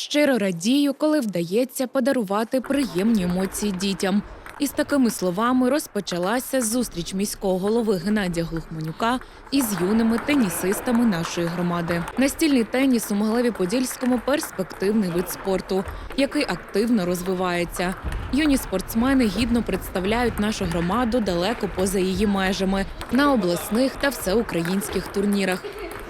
Щиро радію, коли вдається подарувати приємні емоції дітям. Із такими словами розпочалася зустріч міського голови Геннадія Глухманюка із юними тенісистами нашої громади. Настільний теніс у Могилеві-Подільському перспективний вид спорту, який активно розвивається. Юні спортсмени гідно представляють нашу громаду далеко поза її межами на обласних та всеукраїнських турнірах.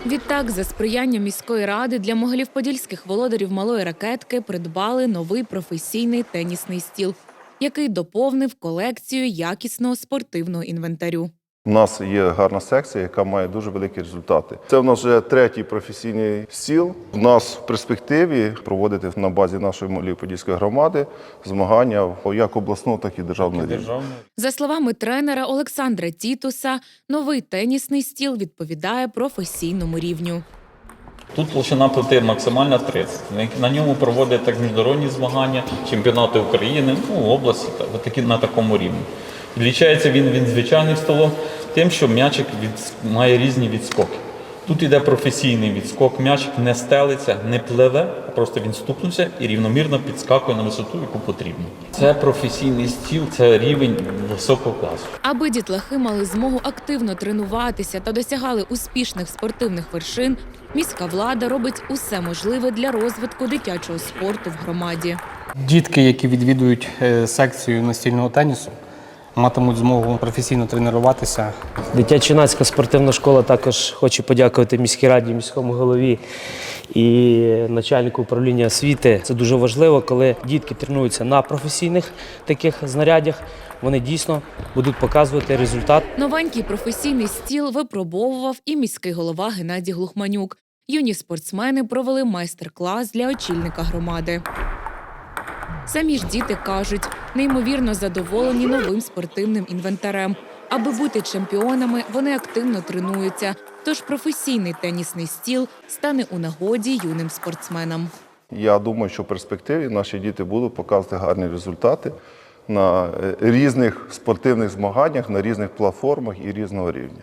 Відтак, за сприяння міської ради для могилів-подільських володарів малої ракетки придбали новий професійний тенісний стіл, який доповнив колекцію якісного спортивного інвентарю. У нас є гарна секція, яка має дуже великі результати. Це в нас вже третій професійний стіл. У нас в перспективі проводити на базі нашої Молів-Подільської громади змагання як обласного, так і державного рівня. За словами тренера Олександра Тітуса, новий тенісний стіл відповідає професійному рівню. Тут площина плити максимальна 30. На- ньому проводять так міжнародні змагання, чемпіонати України, ну, області, та- такі на такому рівні. Відлічається він від звичайним столом тим, що м'ячик від, має різні відскоки. Тут іде професійний відскок, м'ячик не стелиться, не пливе, а просто він стукнувся і рівномірно підскакує на висоту, яку потрібно. Це професійний стіл, це рівень високого класу. Аби дітлахи мали змогу активно тренуватися та досягали успішних спортивних вершин, міська влада робить усе можливе для розвитку дитячого спорту в громаді. Дітки, які відвідують е, секцію настільного тенісу, матимуть змогу професійно тренуватися. Дитячо-юнацька спортивна школа також хоче подякувати міській раді, міському голові і начальнику управління освіти. Це дуже важливо, коли дітки тренуються на професійних таких знарядях. Вони дійсно будуть показувати результат Новенький професійний стіл випробовував і міський голова Геннадій Глухманюк. Юні спортсмени провели майстер-клас для очільника громади. Самі ж діти кажуть, неймовірно задоволені новим спортивним інвентарем. Аби бути чемпіонами, вони активно тренуються. Тож професійний тенісний стіл стане у нагоді юним спортсменам. Я думаю, що в перспективі наші діти будуть показувати гарні результати на е, різних спортивних змаганнях, на різних платформах і різного рівня.